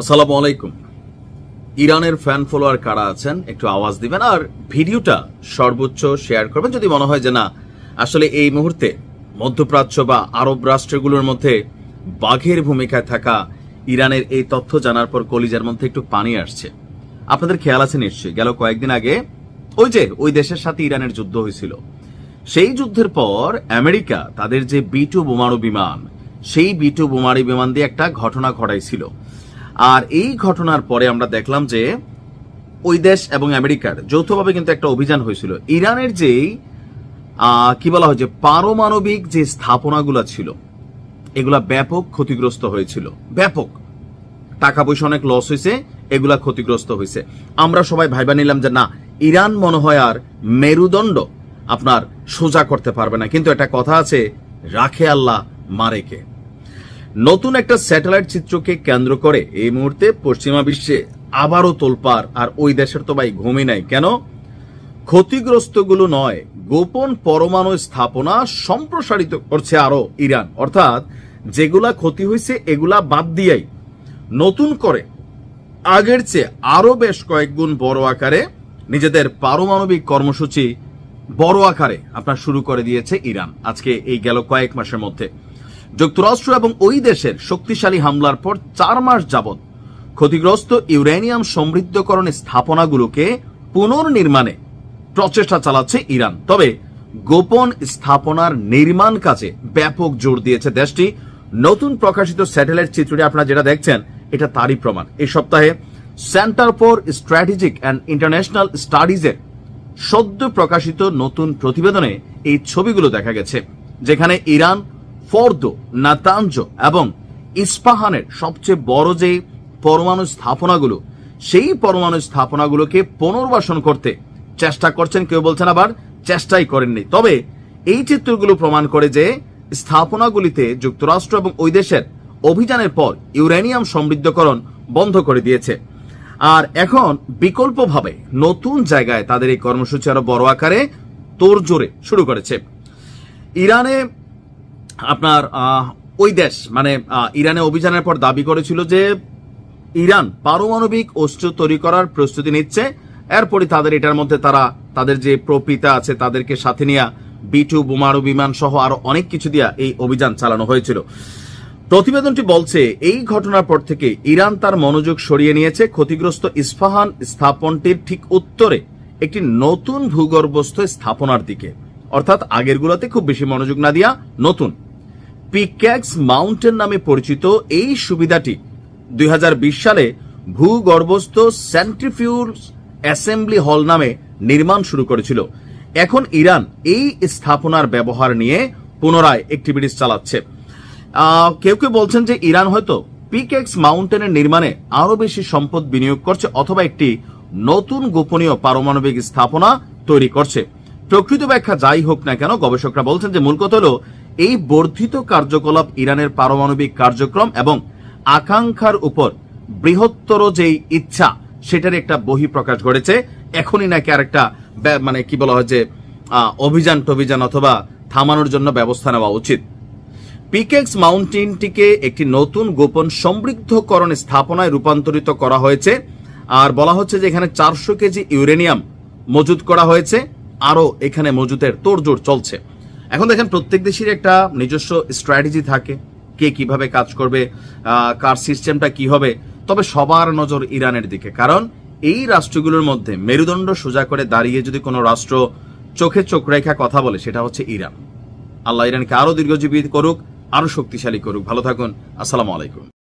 আসসালামু আলাইকুম। ইরানের ফ্যান ফলোয়ার কারা আছেন? একটু আওয়াজ দিবেন আর ভিডিওটা সর্বোচ্চ শেয়ার করবেন যদি মনে হয় যে না, আসলে এই মুহূর্তে মধ্যপ্রাচ্য বা আরব রাষ্ট্রগুলোর মধ্যে বাঘের ভূমিকায় থাকা ইরানের এই তথ্য জানার পর কলিজার মধ্যে একটু পানি আসছে। আপনাদের খেয়াল আছে নিশ্চয়ই, গেল কয়েকদিন আগে ওই যে, ওই দেশের সাথে ইরানের যুদ্ধ হয়েছিল। সেই যুদ্ধের পর আমেরিকা তাদের যে বিটু বোমারু বিমান, সেই বি টু বোমারু বিমান দিয়ে একটা ঘটনা ঘটাইছিল। আর এই ঘটনার পরে আমরা দেখলাম যে ওই দেশ এবং আমেরিকার যৌথভাবে কিন্তু একটা অভিযান হয়েছিল। ইরানের যেই কি বলা হয় যে পারমাণবিক যে স্থাপনাগুলো ছিল, এগুলা ব্যাপক ক্ষতিগ্রস্ত হয়েছিল। ব্যাপক। টাকা পয়সা অনেক লস হয়েছে, এগুলা ক্ষতিগ্রস্ত হয়েছে। আমরা সবাই ভাইবা নিলাম যে না, ইরান মনে হয় আর মেরুদণ্ড আপনার সোজা করতে পারবে না। কিন্তু একটা কথা আছে, রাখে আল্লাহ, মারেকে। নতুন একটা স্যাটেলাইট চিত্রকে কেন্দ্র করে এই মুহূর্তে পশ্চিমা বিশ্বে আবারও তোলপার আর ওই দেশের তো ভাই ঘুমই নাই। কেন? ক্ষতিগ্রস্তগুলো নয়, গোপন পরমাণু স্থাপনা সম্প্রসারিত করছে আরও ইরান। অর্থাৎ যেগুলা ক্ষতি হয়েছে, এগুলা বাদ দিয়াই নতুন করে আগের চেয়ে আরও বেশ কয়েক গুণ বড় আকারে নিজেদের পারমাণবিক কর্মসূচি বড় আকারে আপনার শুরু করে দিয়েছে ইরান। আজকে এই গেল কয়েক মাসের মধ্যে। যুক্তরাষ্ট্র এবং ওই দেশের শক্তিশালী হামলার পর চার মাস যাবৎ ক্ষতিগ্রস্ত ইউরেনিয়াম সমৃদ্ধকরণ স্থাপনাগুলোকে পুনর্নির্মাণে প্রচেষ্টা চালাচ্ছে ইরান। তবে গোপন স্থাপনার নির্মাণ কাজে ব্যাপক জোর দিয়েছে দেশটি। নতুন প্রকাশিত স্যাটেলাইট চিত্রটি আপনারা যেটা দেখছেন, এটা তারই প্রমাণ। এই সপ্তাহে centre for strategic and international স্টাডিজের সদ্য প্রকাশিত নতুন প্রতিবেদনে এই ছবিগুলো দেখা গেছে, যেখানে ইরান ফর্দো নাতাঞ্জ এবং ইস্পাহানের সবচেয়ে বড় যে পরমাণু স্থাপনাগুলো, সেই পরমাণু স্থাপনাগুলোকে পুনর্বাসন করতে চেষ্টা করছেন, কেউ বলছেন আবার চেষ্টাই করেননি। তবে এই চিত্রগুলো প্রমাণ করে যে স্থাপনাগুলিতে যুক্তরাষ্ট্র এবং ওই দেশের অভিযানের পর ইউরেনিয়াম সমৃদ্ধকরণ বন্ধ করে দিয়েছে। আর এখন বিকল্পভাবে নতুন জায়গায় তাদের এই কর্মসূচি আরও বড় আকারে তোড়জোড়ে শুরু করেছে। ইরানে আপনার ওই দেশ মানে ইরানে অভিযানের পর দাবি করেছিল যে ইরান পারমাণবিক অস্ত্র তৈরি করার প্রস্তুতি নিচ্ছে। এরপরই তাদের এটার মধ্যে তারা, তাদের যে প্রপিতা আছে, তাদেরকে সাথে নিয়ে বি টু বোমারু বিমান সহ আরও অনেক কিছু দিয়া এই অভিযান চালানো হয়েছিল। প্রতিবেদনটি বলছে, এই ঘটনার পর থেকে ইরান তার মনোযোগ সরিয়ে নিয়েছে। ক্ষতিগ্রস্ত ইস্পাহান স্থাপনটির ঠিক উত্তরে একটি নতুন ভূগর্ভস্থ স্থাপনার দিকে। অর্থাৎ আগের আগেরগুলোতে খুব বেশি মনোযোগ না দিয়া নতুন। পিক্যাক্স মাউন্টেন নামে পরিচিত এই সুবিধাটি দুই সালে ভূগর্ভস্থ সেন্ট্রিফিউল অ্যাসেম্বলি হল নামে নির্মাণ শুরু করেছিল। এখন ইরান এই স্থাপনার ব্যবহার নিয়ে পুনরায় অ্যাক্টিভিটিস চালাচ্ছে। কেউ কেউ বলছেন যে ইরান হয়তো পিকেক্স মাউন্টেনের নির্মাণে আরও বেশি সম্পদ বিনিয়োগ করছে অথবা একটি নতুন গোপনীয় পারমাণবিক স্থাপনা তৈরি করছে। প্রকৃত ব্যাখ্যা যাই হোক না কেন, গবেষকরা বলছেন যে মূল কথা হলো এই বর্ধিত কার্যকলাপ ইরানের পারমাণবিক কার্যক্রম এবং আকাঙ্ক্ষার উপর বৃহত্তর যেই ইচ্ছা, সেটার একটা বহি প্রকাশ ঘটেছে। এখনই নাকি আরেকটা মানে কি বলা হয় যে অভিযান টভিযান অথবা থামানোর জন্য ব্যবস্থা নেওয়া উচিত। পিকেক্স মাউন্টেনটিকে একটি নতুন গোপন সমৃদ্ধকরণ স্থাপনায় রূপান্তরিত করা হয়েছে। আর বলা হচ্ছে যে এখানে চারশো কেজি ইউরেনিয়াম মজুত করা হয়েছে। আরও এখানে মজুতের তোড়জোড় চলছে। এখন দেখেন প্রত্যেক দেশের একটা নিজস্ব স্ট্র্যাটেজি থাকে, কে কীভাবে কাজ করবে কার সিস্টেমটা কি হবে, তবে সবার নজর ইরানের দিকে। কারণ এই রাষ্ট্রগুলোর মধ্যে মেরুদণ্ড সোজা করে দাঁড়িয়ে যদি কোনো রাষ্ট্র চোখে চোখ রেখা কথা বলে, সেটা হচ্ছে ইরান। আল্লাহ ইরানকে আরও দীর্ঘজীবী করুক আরও শক্তিশালী করুক। ভালো থাকুন, আসসালামু আলাইকুম।